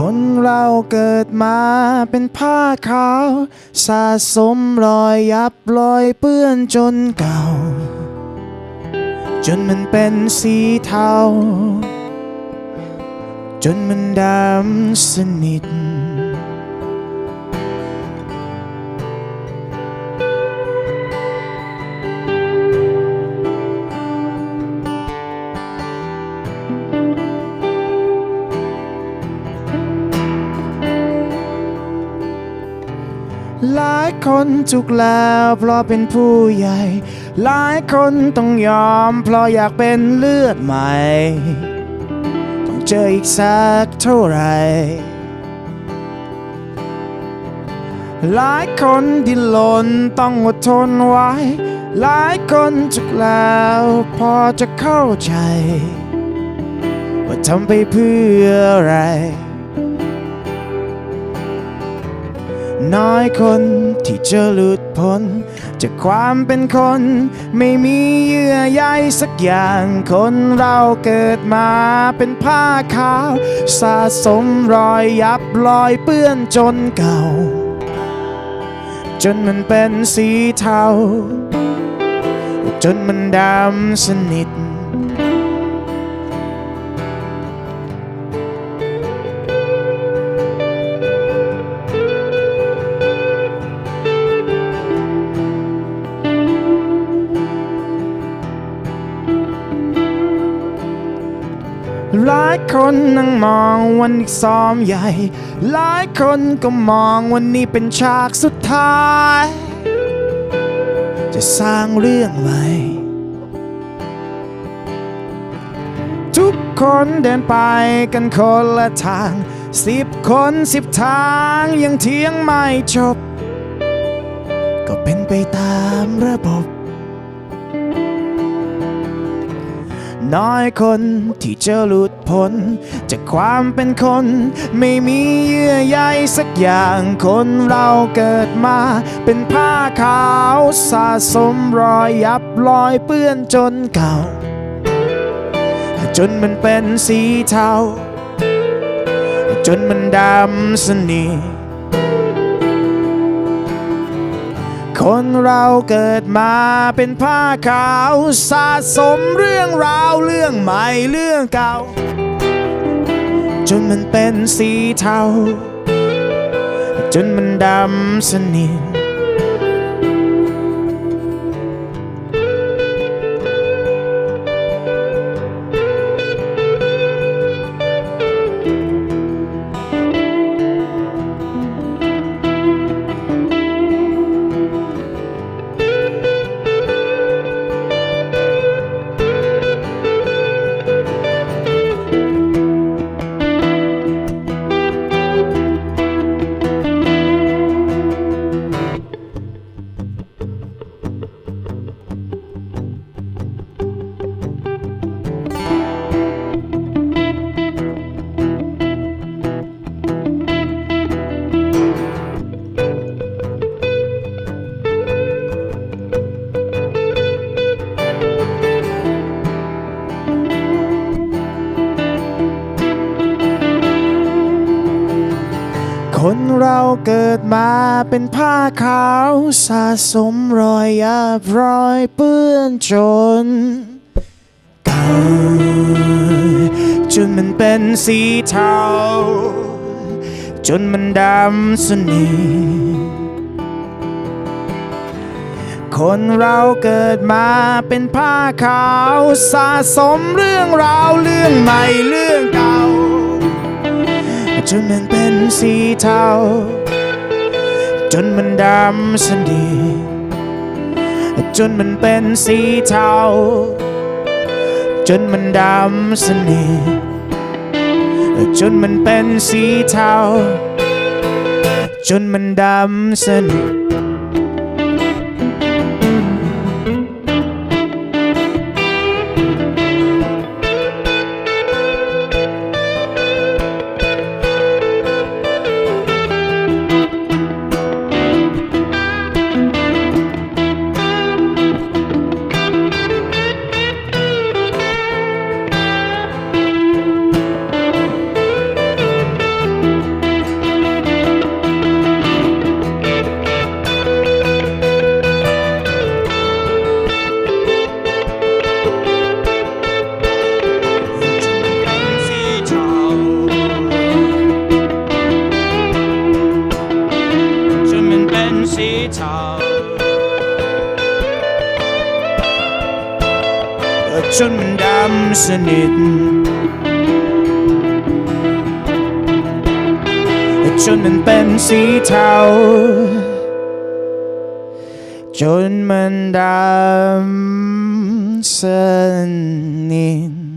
คนเราเกิดมาเป็นผ้าขาว สะสมรอยยับรอยเปื้อนจนเก่า จนมันเป็นสีเทา จนมันดำสนิท หลายคนถูกแล้วเพราะเป็นผู้ใหญ่ หลายคนต้องยอมเพราะอยากเป็นเลือดใหม่ ต้องเจออีกสักเท่าไหรหลายคนดิ้นรนต้องอดทนไว้ หลายคนถูกแล้วพอจะเข้าใจ ว่าทำไปเพื่ออะไร น้อยคนที่จะหลุดพ้นจากความเป็นคน ไม่มีเยื่อใยสักอย่างคนเราเกิดมาเป็นผ้าขาว สะสมรอยยับรอยเปื้อนจนเก่า จนมันเป็นสีเทา จนมันดำสนิท หลายคนนั่งมองวันนี้ซ้อมใหญ่ หลายคนก็มองวันนี้เป็นฉากสุดท้าย จะสร้างเรื่องใหม่ทุกคนเดินไปกันคนละทางสิบคนสิบทางยังเทียงไม่จบ ก็เป็นไปตามระบบ น้อยคนที่จะหลุดพ้น จากความเป็นคน ไม่มีเยื่อใยสักอย่างคนเราเกิดมา เป็นผ้าขาวสะสมรอยยับรอยเปื้อนจนเก่า จนมันเป็นสีเทาจนมันดำสนิท คนเราเกิดมาเป็นผ้าขาวสะสมเรื่องราวเรื่องใหม่เรื่องเก่า จนมันเป็นสีเทา จนมันดำสนิท คนเราเกิดมาเป็นผ้าขาวสะสมรอยยับรอยเปื้อนจนเก่าจนมันเป็นสีเทา จนมันดำสนิทคนเราเกิดมาเป็นผ้าขาวสะสมเรื่องราวเรื่องใหม่เรื่องเก่าจนมันเป็น สีเทาจนมันดำสนิทจนมันเป็นสีเทาจนมันดำสนิทจนมันเป็นสีเทาจนมันดำสนิท สีเทาจนมันดำสนิทจนมันเป็นสีเทา จนมันดำสนิท